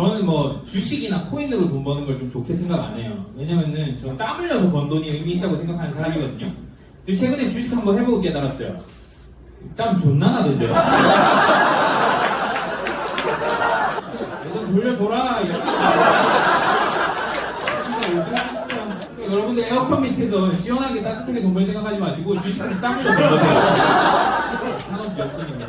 저는 뭐 주식이나 코인으로 돈 버는 걸 좀 좋게 생각 안 해요. 왜냐면은 저는 땀 흘려서 번 돈이 의미 있다고 생각하는 사람이거든요. 근데 최근에 주식 한번 해보고 깨달았어요. 땀 존나 나던데요. 좀 돌려줘라. 여러분들 에어컨 밑에서 시원하게 따뜻하게 돈 벌 생각하지 마시고 주식에서 땀 흘려 돈 버세요. 산업 역군입니다.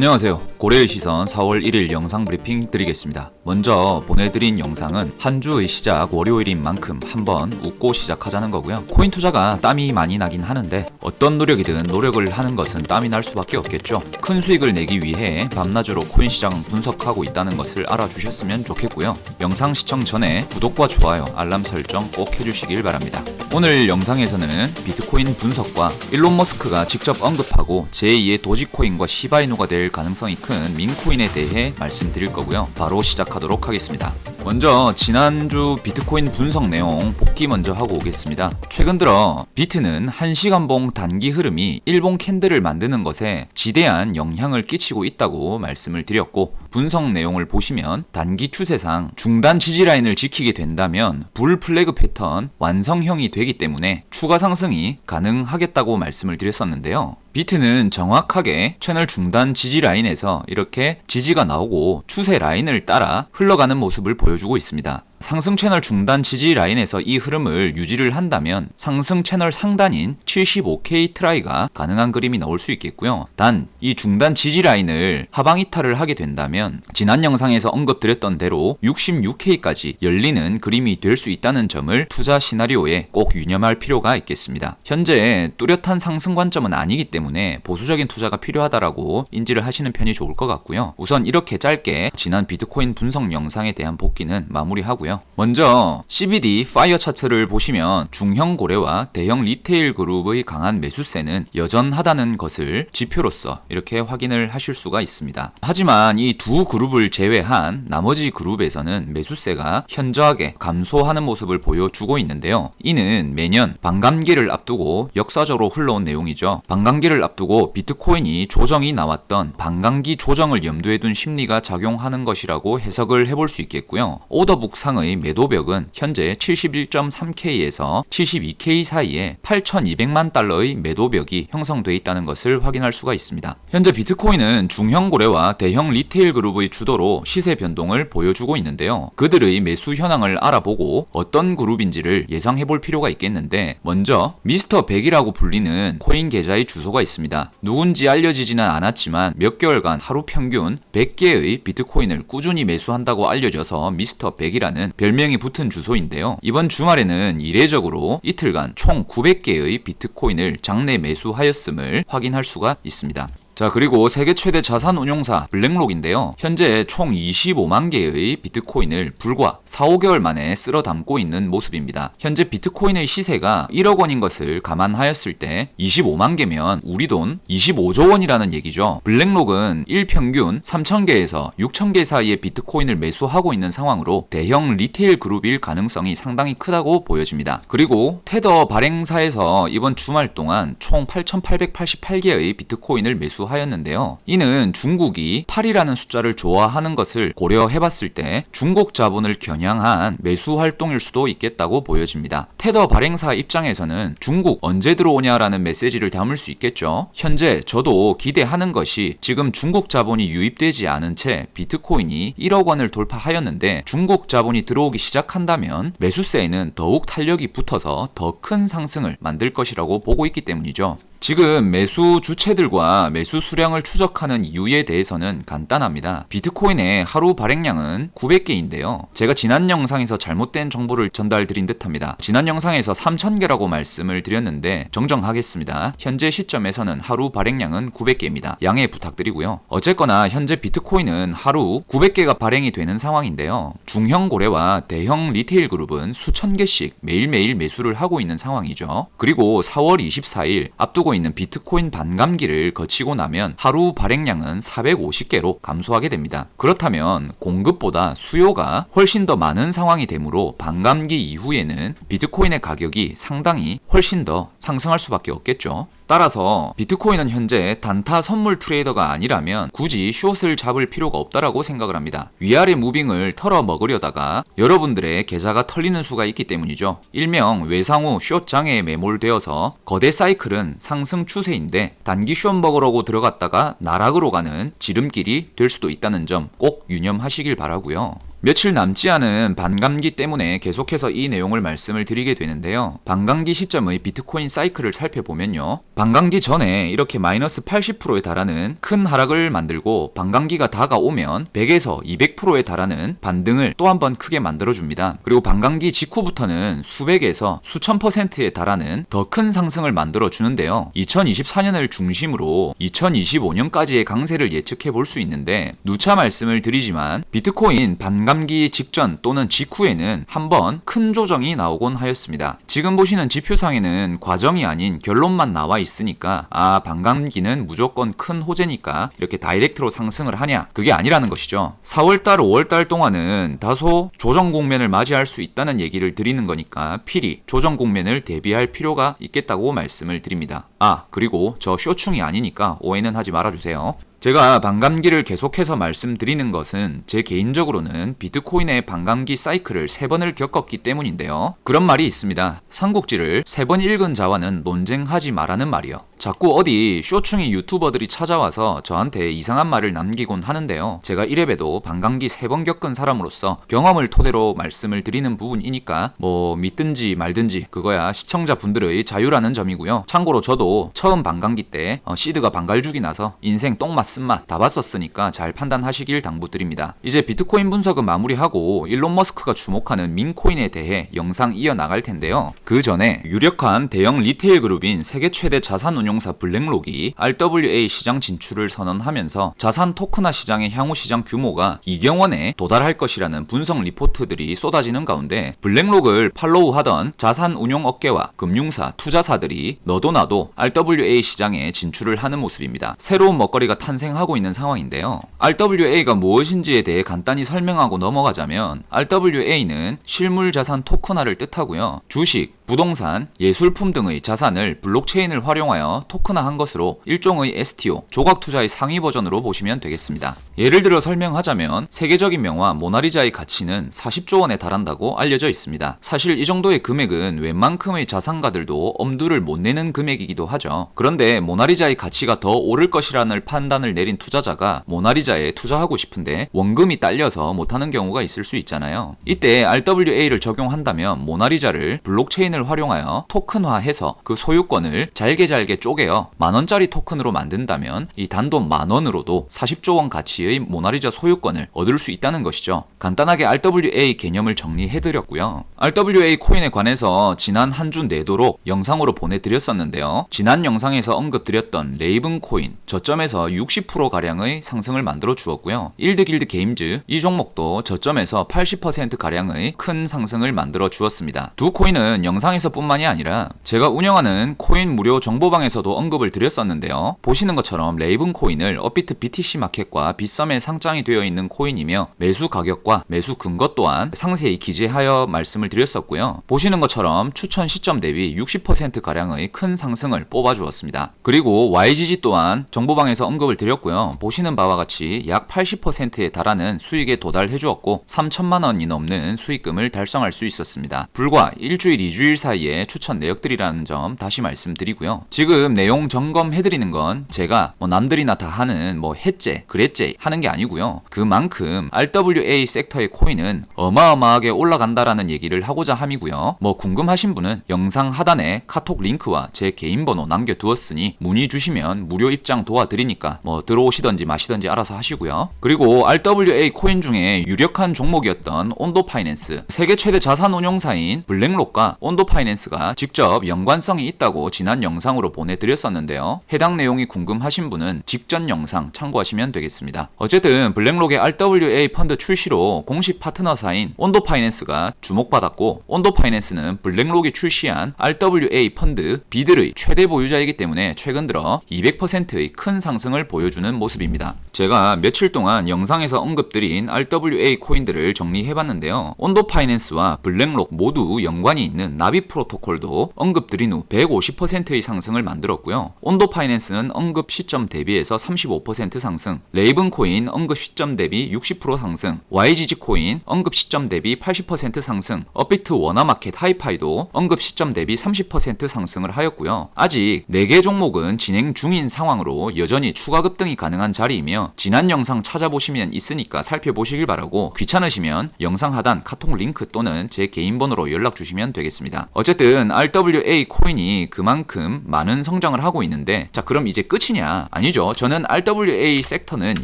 안녕하세요. 고래의 시선 4월 1일 영상 브리핑 드리겠습니다. 먼저 보내드린 영상은 한 주의 시작 월요일인 만큼 한번 웃고 시작하자는 거고요. 코인 투자가 땀이 많이 나긴 하는데 어떤 노력이든 노력을 하는 것은 땀이 날 수밖에 없겠죠. 큰 수익을 내기 위해 밤낮으로 코인 시장 분석하고 있다는 것을 알아주셨으면 좋겠고요. 영상 시청 전에 구독과 좋아요, 알람 설정 꼭 해주시길 바랍니다. 오늘 영상에서는 비트코인 분석과 일론 머스크가 직접 언급하고 제2의 도지코인과 시바이누가 될 가능성이 큰 민코인에 대해 말씀드릴 거고요. 바로 시작하도록 하겠습니다. 먼저 지난주 비트코인 분석 내용 복귀 먼저 하고 오겠습니다. 최근 들어 비트는 1시간봉 단기 흐름이 일봉 캔들을 만드는 것에 지대한 영향을 끼치고 있다고 말씀을 드렸고 분석 내용을 보시면 단기 추세상 중단 지지 라인을 지키게 된다면 불 플래그 패턴 완성형이 되기 때문에 추가 상승이 가능하겠다고 말씀을 드렸었는데요. 비트는 정확하게 채널 중단 지지 라인에서 이렇게 지지가 나오고 추세 라인을 따라 흘러가는 모습을 보여주고 있습니다. 상승 채널 중단 지지 라인에서 이 흐름을 유지를 한다면 상승 채널 상단인 75K 트라이가 가능한 그림이 나올 수 있겠고요. 단 이 중단 지지 라인을 하방 이탈을 하게 된다면 지난 영상에서 언급드렸던 대로 66K까지 열리는 그림이 될 수 있다는 점을 투자 시나리오에 꼭 유념할 필요가 있겠습니다. 현재 뚜렷한 상승 관점은 아니기 때문에 보수적인 투자가 필요하다라고 인지를 하시는 편이 좋을 것 같고요. 우선 이렇게 짧게 지난 비트코인 분석 영상에 대한 복귀는 마무리하고요. 먼저 CBD 파이어 차트를 보시면 중형 고래와 대형 리테일 그룹의 강한 매수세는 여전하다는 것을 지표로서 이렇게 확인을 하실 수가 있습니다. 하지만 이 두 그룹을 제외한 나머지 그룹에서는 매수세가 현저하게 감소하는 모습을 보여주고 있는데요. 이는 매년 반감기를 앞두고 역사적으로 흘러온 내용이죠. 반감기를 앞두고 비트코인이 조정이 나왔던 반감기 조정을 염두에 둔 심리가 작용하는 것이라고 해석을 해볼 수 있겠고요. 오더북 상의 매도벽은 현재 71.3K에서 72K 사이에 8,200만 달러의 매도벽이 형성돼 있다는 것을 확인할 수가 있습니다. 현재 비트코인은 중형 고래와 대형 리테일 그룹의 주도로 시세 변동을 보여주고 있는데요. 그들의 매수 현황을 알아보고 어떤 그룹인지를 예상해 볼 필요가 있겠는데 먼저 미스터 100이라고 불리는 코인 계좌의 주소가 있습니다. 누군지 알려지지는 않았지만 몇 개월간 하루 평균 100개의 비트코인을 꾸준히 매수한다고 알려져서 미스터 100이라는 별명이 붙은 주소인데요. 이번 주말에는 이례적으로 이틀간 총 900개의 비트코인을 장내 매수하였음을 확인할 수가 있습니다. 자 그리고 세계 최대 자산 운용사 블랙록인데요. 현재 총 25만 개의 비트코인을 불과 4, 5개월 만에 쓸어 담고 있는 모습입니다. 현재 비트코인의 시세가 1억 원인 것을 감안하였을 때 25만 개면 우리 돈 25조 원이라는 얘기죠. 블랙록은 1평균 3,000개에서 6,000개 사이의 비트코인을 매수하고 있는 상황으로 대형 리테일 그룹일 가능성이 상당히 크다고 보여집니다. 그리고 테더 발행사에서 이번 주말 동안 총 8,888개의 비트코인을 매수하였 는데요. 이는 중국이 8이라는 숫자를 좋아하는 것을 고려해봤을 때 중국 자본을 겨냥한 매수 활동일 수도 있겠다고 보여집니다. 테더 발행사 입장에서는 중국 언제 들어오냐라는 메시지를 담을 수 있겠죠. 현재 저도 기대하는 것이 지금 중국 자본이 유입되지 않은 채 비트코인이 1억 원을 돌파하였는데 중국 자본이 들어오기 시작한다면 매수세에는 더욱 탄력이 붙어서 더 큰 상승을 만들 것이라고 보고 있기 때문이죠. 지금 매수 주체들과 매수 수량을 추적하는 이유에 대해서는 간단합니다. 비트코인의 하루 발행량은 900개인데요. 제가 지난 영상에서 잘못된 정보를 전달드린 듯합니다. 지난 영상에서 3000개라고 말씀을 드렸는데 정정하겠습니다. 현재 시점에서는 하루 발행량은 900개입니다. 양해 부탁드리고요. 어쨌거나 현재 비트코인은 하루 900개가 발행이 되는 상황인데요. 중형 고래와 대형 리테일 그룹은 수천 개씩 매일매일 매수를 하고 있는 상황이죠. 그리고 4월 24일 앞두고 있는 비트코인 반감기를 거치고 나면 하루 발행량은 450개로 감소하게 됩니다. 그렇다면 공급보다 수요가 훨씬 더 많은 상황이 되므로 반감기 이후에는 비트코인의 가격이 상당히 훨씬 더 상승할 수밖에 없겠죠. 따라서 비트코인은 현재 단타 선물 트레이더가 아니라면 굳이 숏을 잡을 필요가 없다라고 생각을 합니다. 위아래 무빙을 털어 먹으려다가 여러분들의 계좌가 털리는 수가 있기 때문이죠. 일명 외상후 숏 장애에 매몰되어서 거대 사이클은 상승 추세인데 단기 숏 먹으려고 들어갔다가 나락으로 가는 지름길이 될 수도 있다는 점 꼭 유념하시길 바라고요. 며칠 남지 않은 반감기 때문에 계속해서 이 내용을 말씀을 드리게 되는데요. 반감기 시점의 비트코인 사이클을 살펴보면요. 반감기 전에 이렇게 마이너스 80%에 달하는 큰 하락을 만들고 반감기가 다가오면 100에서 200%에 달하는 반등을 또 한 번 크게 만들어줍니다. 그리고 반감기 직후부터는 수백에서 수천 퍼센트에 달하는 더 큰 상승을 만들어주는데요. 2024년을 중심으로 2025년까지의 강세를 예측해 볼 수 있는데 누차 말씀을 드리지만 비트코인 반감 기 직전 또는 직후에는 한번 큰 조정이 나오곤 하였습니다. 지금 보시는 지표상에는 과정이 아닌 결론만 나와 있으니까 아 반감기는 무조건 큰 호재니까 이렇게 다이렉트로 상승을 하냐 그게 아니라는 것이죠. 4월달 5월달 동안은 다소 조정 국면을 맞이할 수 있다는 얘기를 드리는 거니까 필히 조정 국면을 대비할 필요가 있겠다고 말씀을 드립니다. 아 그리고 저 쇼충이 아니니까 오해는 하지 말아주세요. 제가 반감기를 계속해서 말씀드리는 것은 제 개인적으로는 비트코인의 반감기 사이클을 세 번을 겪었기 때문인데요. 그런 말이 있습니다. 삼국지를 세 번 읽은 자와는 논쟁하지 말라는 말이요. 자꾸 어디 쇼충이 유튜버들이 찾아와서 저한테 이상한 말을 남기곤 하는데요. 제가 이래봬도 반감기 세 번 겪은 사람으로서 경험을 토대로 말씀을 드리는 부분이니까 뭐 믿든지 말든지 그거야 시청자분들의 자유라는 점이고요. 참고로 저도 처음 반감기 때 어, 시드가 반갈죽이 나서 인생 똥맛 쓴맛 다 봤었으니까 잘 판단하시길 당부드립니다. 이제 비트코인 분석은 마무리하고 일론 머스크가 주목하는 민코인에 대해 영상 이어나갈 텐데요. 그 전에 유력한 대형 리테일 그룹인 세계 최대 자산 운용 사 블랙록이 RWA 시장 진출을 선언하면서 자산 토크나 시장의 향후 시장 규모가 이경원에 도달할 것이라는 분석 리포트들이 쏟아지는 가운데 블랙록을 팔로우하던 자산 운용 업계와 금융사, 투자사들이 너도 나도 RWA 시장에 진출을 하는 모습입니다. 새로운 먹거리가 탄생하고 있는 상황인데요. RWA가 무엇인지에 대해 간단히 설명하고 넘어가자면 RWA는 실물 자산 토큰화를 뜻하고요. 주식, 부동산, 예술품 등의 자산을 블록체인을 활용하여 토큰화한 것으로 일종의 STO, 조각 투자의 상위 버전으로 보시면 되겠습니다. 예를 들어 설명하자면 세계적인 명화 모나리자의 가치는 40조 원에 달한다고 알려져 있습니다. 사실 이 정도의 금액은 웬만큼의 자산가들도 엄두를 못 내는 금액이기도 하죠. 그런데 모나리자의 가치가 더 오를 것이라는 판단을 내린 투자자가 모나리자에 투자하고 싶은데 원금이 딸려서 못하는 경우가 있을 수 있잖아요. 이때 RWA를 적용한다면 모나리자를 블록체인을 활용하여 토큰화해서 그 소유권을 잘게 잘게 쪼개어 만원짜리 토큰으로 만든다면 이 단돈 만원으로도 40조 원 가치의 모나리자 소유권을 얻을 수 있다는 것이죠. 간단하게 RWA 개념을 정리해드렸고요. RWA 코인에 관해서 지난 한 주 내도록 영상으로 보내드렸었는데요. 지난 영상에서 언급드렸던 레이븐 코인 저점에서 60%가량의 상승을 만들어 주었고요. 일드 길드 게임즈 이 종목도 저점에서 80% 가량의 큰 상승을 만들어 주었습니다. 두 코인은 영상 에서 뿐만이 아니라 제가 운영하는 코인 무료 정보방에서도 언급을 드렸었는데요. 보시는 것처럼 레이븐 코인을 업비트 BTC 마켓과 빗썸에 상장이 되어 있는 코인이며 매수 가격과 매수 근거 또한 상세히 기재하여 말씀을 드렸었고요. 보시는 것처럼 추천 시점 대비 60% 가량의 큰 상승을 뽑아 주었습니다. 그리고 YGG 또한 정보방에서 언급을 드렸고요. 보시는 바와 같이 약 80%에 달하는 수익에 도달해 주었고 3천만 원이 넘는 수익금을 달성할 수 있었습니다. 불과 일주일, 2주일 사이에 추천 내역들이라는 점 다시 말씀드리고요. 지금 내용 점검해드리는 건 제가 뭐 남들이나 다 하는 뭐 해제, 그랬제 하는 게 아니고요. 그만큼 RWA 섹터의 코인은 어마어마하게 올라간다라는 얘기를 하고자 함이고요. 뭐 궁금하신 분은 영상 하단에 카톡 링크와 제 개인 번호 남겨두었으니 문의 주시면 무료 입장 도와드리니까 뭐 들어오시던지 마시던지 알아서 하시고요. 그리고 RWA 코인 중에 유력한 종목이었던 온도 파이낸스 세계 최대 자산 운용사인 블랙록과 온도 파이낸스가 직접 연관성이 있다고 지난 영상으로 보내드렸었는데요. 해당 내용이 궁금하신 분은 직전 영상 참고하시면 되겠습니다. 어쨌든 블랙록의 RWA 펀드 출시로 공식 파트너사인 온도 파이낸스가 주목받았고 온도 파이낸스는 블랙록이 출시한 RWA 펀드 비들의 최대 보유자이기 때문에 최근 들어 200%의 큰 상승을 보여주는 모습입니다. 제가 며칠 동안 영상에서 언급드린 RWA 코인들을 정리해봤는데요. 온도 파이낸스와 블랙록 모두 연관이 있는 나비 나비 프로토콜도 언급 드린 후 150%의 상승을 만들었고요. 온도 파이낸스는 언급 시점 대비해서 35% 상승, 레이븐 코인 언급 시점 대비 60% 상승, YGG 코인 언급 시점 대비 80% 상승, 업비트 워너마켓 하이파이도 언급 시점 대비 30% 상승을 하였고요. 아직 4개 종목은 진행 중인 상황으로 여전히 추가 급등이 가능한 자리이며 지난 영상 찾아보시면 있으니까 살펴보시길 바라고 귀찮으시면 영상 하단 카톡 링크 또는 제 개인 번호로 연락 주시면 되겠습니다. 어쨌든 RWA 코인이 그만큼 많은 성장을 하고 있는데 자 그럼 이제 끝이냐? 아니죠. 저는 RWA 섹터는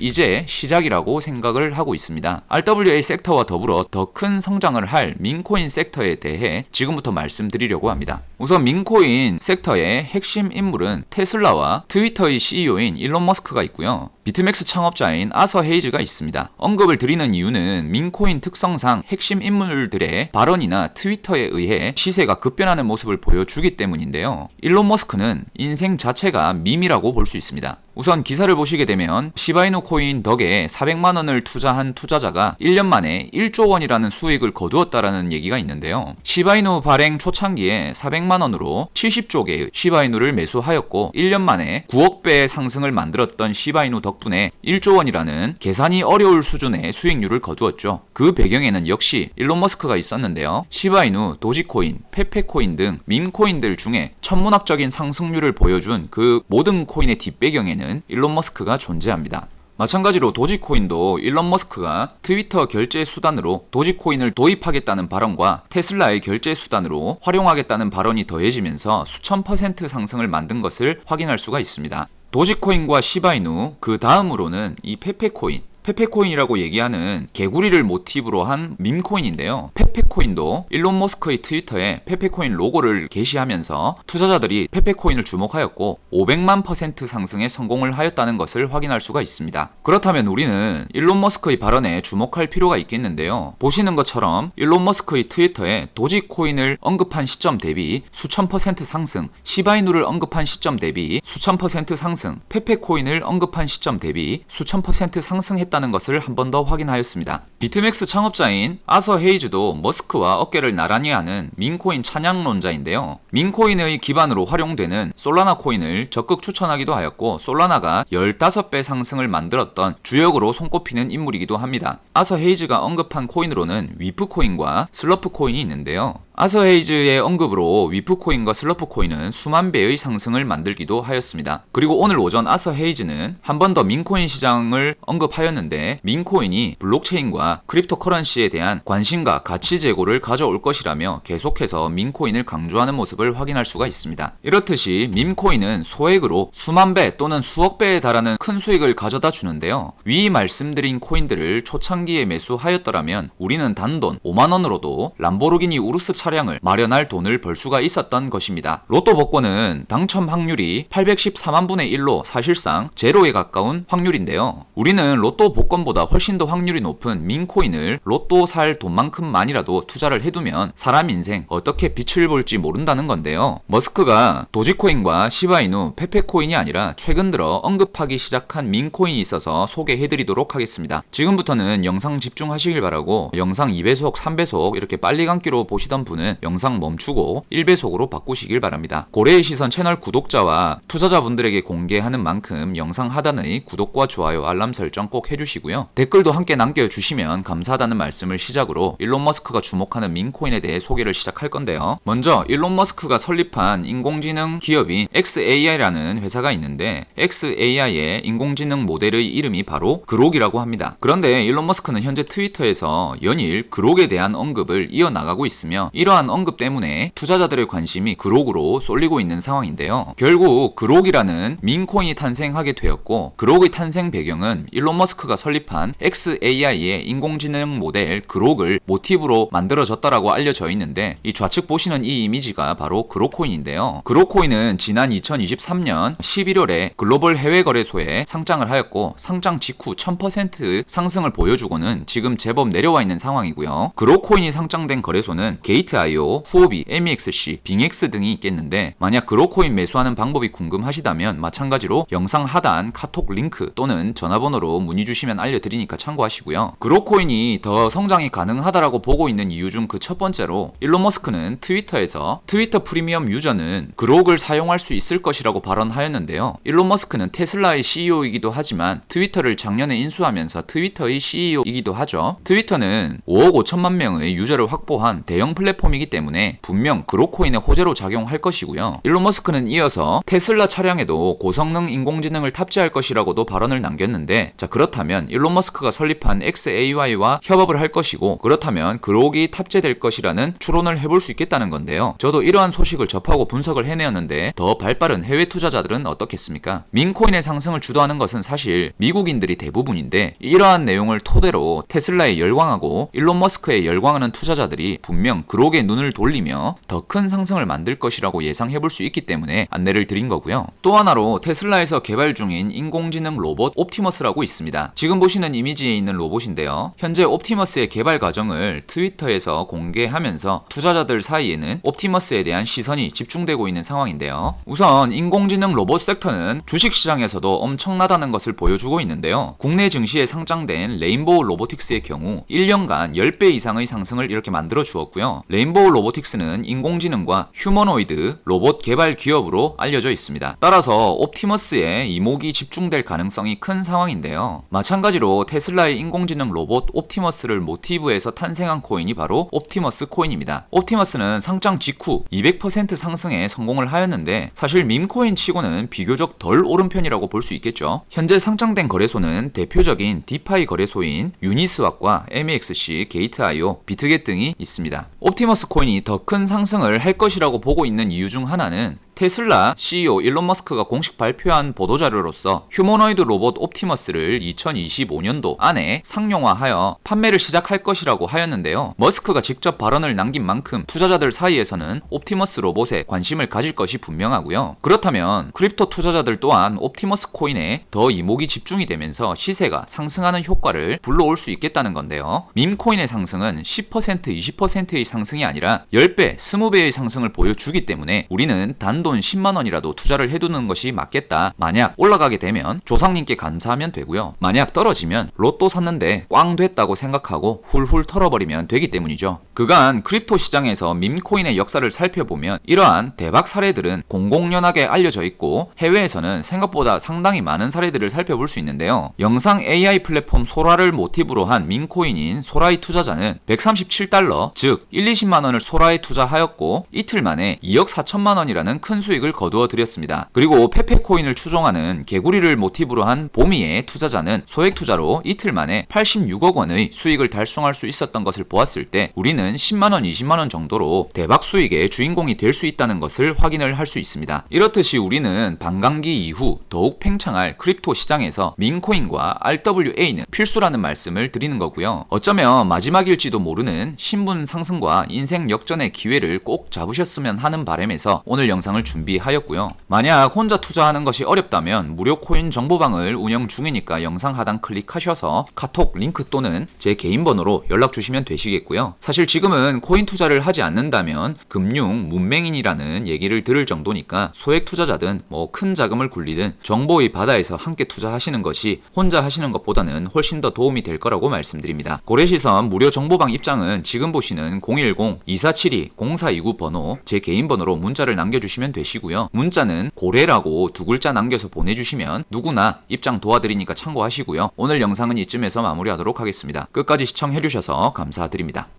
이제 시작이라고 생각을 하고 있습니다. RWA 섹터와 더불어 더 큰 성장을 할 민코인 섹터에 대해 지금부터 말씀드리려고 합니다. 우선 민코인 섹터의 핵심 인물은 테슬라와 트위터의 CEO인 일론 머스크가 있고요. 비트맥스 창업자인 아서 헤이즈가 있습니다. 언급을 드리는 이유는 민코인 특성상 핵심 인물들의 발언이나 트위터에 의해 시세 가 급변하는 모습을 보여주기 때문인데요. 일론 머스크는 인생 자체가 밈이라고 볼 수 있습니다. 우선 기사를 보시게 되면 시바이누 코인 덕에 400만 원을 투자한 투자자가 1년 만에 1조 원이라는 수익을 거두었다라는 얘기가 있는데요. 시바이누 발행 초창기에 400만 원으로 70조 개의 시바이누를 매수하였고 1년 만에 9억 배의 상승을 만들었던 시바이누 덕분에 1조 원이라는 계산이 어려울 수준의 수익률을 거두었죠. 그 배경에는 역시 일론 머스크가 있었는데요. 시바이누, 도지코인, 페페코인 등 밈코인들 중에 천문학적인 상승률을 보여준 그 모든 코인의 뒷배경에는 일론 머스크가 존재합니다. 마찬가지로 도지코인도 일론 머스크가 트위터 결제 수단으로 도지코인을 도입하겠다는 발언과 테슬라의 결제 수단으로 활용하겠다는 발언이 더해지면서 수천 퍼센트 상승을 만든 것을 확인할 수가 있습니다. 도지코인과 시바이누 그 다음으로는 이 페페코인 페페코인이라고 얘기하는 개구리를 모티브로 한 밈코인인데요. 페페코인도 일론 머스크의 트위터에 페페코인 로고를 게시하면서 투자자들이 페페코인을 주목하였고 500만 퍼센트 상승에 성공을 하였다는 것을 확인할 수가 있습니다. 그렇다면 우리는 일론 머스크의 발언에 주목할 필요가 있겠는데요. 보시는 것처럼 일론 머스크의 트위터에 도지코인을 언급한 시점 대비 수천 퍼센트 상승, 시바이누를 언급한 시점 대비 수천 퍼센트 상승, 페페코인을 언급한 시점 대비 수천 퍼센트 상승했 했다는 것을 한 번 더 확인하였습니다. 비트맥스 창업자인 아서 헤이즈도 머스크와 어깨를 나란히 하는 민코인 찬양론자인데요. 민코인의 기반으로 활용되는 솔라나 코인을 적극 추천하기도 하였고 솔라나가 15배 상승을 만들었던 주역으로 손꼽히는 인물이기도 합니다. 아서 헤이즈가 언급한 코인으로는 위프 코인과 슬러프 코인이 있는데요. 아서 헤이즈의 언급으로 위프 코인과 슬러프 코인은 수만 배의 상승을 만들기도 하였습니다. 그리고 오늘 오전 아서 헤이즈는 한 번 더 민코인 시장을 언급하였는데 민코인이 블록체인과 크립토커런시에 대한 관심과 가치 제고를 가져올 것이라며 계속해서 민코인을 강조하는 모습을 확인할 수가 있습니다. 이렇듯이 밈코인은 소액으로 수만 배 또는 수억 배에 달하는 큰 수익을 가져다 주는데요. 위 말씀드린 코인들을 초창기에 매수하였더라면 우리는 단돈 5만 원으로도 람보르기니 우르스 차량을 마련할 돈을 벌 수가 있었던 것입니다. 로또 복권은 당첨 확률이 814만 분의 1로 사실상 제로에 가까운 확률인데요. 우리는 로또 복권보다 훨씬 더 확률이 높은 민코인을 로또 살 돈만큼만이라도 투자를 해두면 사람 인생 어떻게 빛을 볼지 모른다는 건데요. 머스크가 도지코인과 시바이누, 페페코인이 아니라 최근 들어 언급하기 시작한 민코인이 있어서 소개해드리도록 하겠습니다. 지금부터는 영상 집중하시길 바라고 영상 2배속, 3배속 이렇게 빨리 감기로 보시던 분은 영상 멈추고 1배속으로 바꾸시길 바랍니다. 고래의 시선 채널 구독자와 투자자분들에게 공개하는 만큼 영상 하단의 구독과 좋아요, 알람 설정 꼭 해주시고요. 댓글도 함께 남겨주시면 감사하다는 말씀을 시작으로 일론 머스크가 주목하는 민코인에 대해 소개를 시작할 건데요. 먼저 일론 머스크가 설립한 인공지능 기업인 XAI라는 회사가 있는데 XAI의 인공지능 모델의 이름이 바로 그록이라고 합니다. 그런데 일론 머스크는 현재 트위터에서 연일 그록에 대한 언급을 이어나가고 있으며 이러한 언급 때문에 투자자들의 관심이 그록으로 쏠리고 있는 상황인데요. 결국 그록이라는 민코인이 탄생하게 되었고 그록의 탄생 배경은 일론 머스크가 설립한 XAI의 인공지능 모델 그록을 모티브로 만들어졌다라고 알려져 있는데 이 좌측 보시는 이 이미지가 바로 그록코인인데요. 그록코인은 지난 2023년 11월에 글로벌 해외 거래소에 상장을 하였고 상장 직후 1000% 상승을 보여주고는 지금 제법 내려와 있는 상황이고요. 그록코인이 상장된 거래소는 게이트 게이트.io, 후오비, MEXC, 빙X 등이 있겠는데 만약 그로코인 매수하는 방법이 궁금하시다면 마찬가지로 영상 하단 카톡 링크 또는 전화번호로 문의 주시면 알려드리니까 참고하시고요. 그로코인이 더 성장이 가능하다라고 보고 있는 이유 중 그 첫 번째로 일론 머스크는 트위터에서 트위터 프리미엄 유저는 그록을 사용할 수 있을 것이라고 발언하였는데요. 일론 머스크는 테슬라의 CEO이기도 하지만 트위터를 작년에 인수하면서 트위터의 CEO이기도 하죠. 트위터는 5억 5천만 명의 유저를 확보한 대형 플랫폼 이기 때문에 분명 그로코인의 호재로 작용할 것이고요. 일론 머스크는 이어서 테슬라 차량에도 고성능 인공지능을 탑재할 것이라고도 발언을 남겼는데 자 그렇다면 일론 머스크가 설립한 XAI와 협업을 할 것이고 그렇다면 그록이 탑재될 것이라는 추론을 해볼 수 있겠다는 건데요. 저도 이러한 소식을 접하고 분석을 해내었는데 더 발빠른 해외 투자자들은 어떻겠습니까? 민코인의 상승을 주도하는 것은 사실 미국인들이 대부분인데 이러한 내용을 토대로 테슬라에 열광하고 일론 머스크에 열광하는 투자자들이 분명 그 록에 눈을 돌리며 더 큰 상승을 만들 것이라고 예상해 볼 수 있기 때문에 안내를 드린 거고요. 또 하나로 테슬라에서 개발 중인 인공지능 로봇 옵티머스라고 있습니다. 지금 보시는 이미지에 있는 로봇인데요. 현재 옵티머스의 개발 과정을 트위터에서 공개하면서 투자자들 사이에는 옵티머스에 대한 시선이 집중되고 있는 상황인데요. 우선 인공지능 로봇 섹터는 주식시장에서도 엄청나다는 것을 보여주고 있는데요. 국내 증시에 상장된 레인보우 로보틱스의 경우 1년간 10배 이상의 상승을 이렇게 만들어 주었고요. 레인 보우 로보틱스는 인공지능과 휴머노이드 로봇 개발 기업으로 알려져 있습니다. 따라서 옵티머스에 이목이 집중될 가능성이 큰 상황인데요. 마찬가지로 테슬라의 인공지능 로봇 옵티머스를 모티브해서 탄생한 코인이 바로 옵티머스 코인입니다. 옵티머스는 상장 직후 200% 상승에 성공을 하였는데 사실 밈코인 치고는 비교적 덜 오른 편이라고 볼 수 있겠죠. 현재 상장된 거래소는 대표적인 디파이 거래소인 유니스왑과 MEXC, 게이트.io, 비트겟 등이 있습니다. 옵티머스 코인이 더 큰 상승을 할 것이라고 보고 있는 이유 중 하나는 테슬라 CEO 일론 머스크가 공식 발표한 보도자료로서 휴머노이드 로봇 옵티머스를 2025년도 안에 상용화하여 판매를 시작할 것이라고 하였는데요. 머스크가 직접 발언을 남긴 만큼 투자자들 사이에서는 옵티머스 로봇에 관심을 가질 것이 분명하고요. 그렇다면 크립토 투자자들 또한 옵티머스 코인에 더 이목이 집중이 되면서 시세가 상승하는 효과를 불러올 수 있겠다는 건데요. 밈코인의 상승은 10% 20%의 상승이 아니라 10배, 20배의 상승을 보여주기 때문에 우리는 단돈 10만 원이라도 투자를 해두는 것이 맞겠다. 만약 올라가게 되면 조상님께 감사하면 되고요. 만약 떨어지면 로또 샀는데 꽝 됐다고 생각하고 훌훌 털어버리면 되기 때문이죠. 그간 크립토 시장에서 밈코인의 역사를 살펴보면 이러한 대박 사례들은 공공연하게 알려져 있고 해외에서는 생각보다 상당히 많은 사례들을 살펴볼 수 있는데요. 영상 AI 플랫폼 소라를 모티브로 한 밈코인인 소라의 투자자는 137달러, 즉 1, 20만 원을 소라에 투자하였고 이틀 만에 2억 4천만 원이라는 큰 수익을 거두어 드렸습니다. 그리고 페페코인을 추종하는 개구리를 모티브로 한 보미의 투자자는 소액 투자로 이틀 만에 86억 원의 수익을 달성할 수 있었던 것을 보았을 때 우리는 10만 원, 20만 원 정도로 대박 수익의 주인공이 될 수 있다는 것을 확인을 할 수 있습니다. 이렇듯이 우리는 반감기 이후 더욱 팽창할 크립토 시장에서 민코인과 RWA는 필수라는 말씀을 드리는 거고요. 어쩌면 마지막일지도 모르는 신분 상승과 인생 역전의 기회를 꼭 잡으셨으면 하는 바람에서 오늘 영상을 준비하였고요. 만약 혼자 투자하는 것이 어렵다면 무료 코인 정보방을 운영 중이니까 영상 하단 클릭하셔서 카톡 링크 또는 제 개인 번호로 연락 주시면 되시겠고요. 사실 지금은 코인 투자를 하지 않는다면 금융 문맹인이라는 얘기를 들을 정도니까 소액 투자자든 뭐 큰 자금을 굴리든 정보의 바다에서 함께 투자하시는 것이 혼자 하시는 것보다는 훨씬 더 도움이 될 거라고 말씀드립니다. 고래시선 무료 정보방 입장은 지금 보시는 010-2472-0429 번호 제 개인 번호로 문자를 남겨 되시고요. 문자는 고래라고 두 글자 남겨서 보내주시면 누구나 입장 도와드리니까 참고하시고요. 오늘 영상은 이쯤에서 마무리하도록 하겠습니다. 끝까지 시청해주셔서 감사드립니다.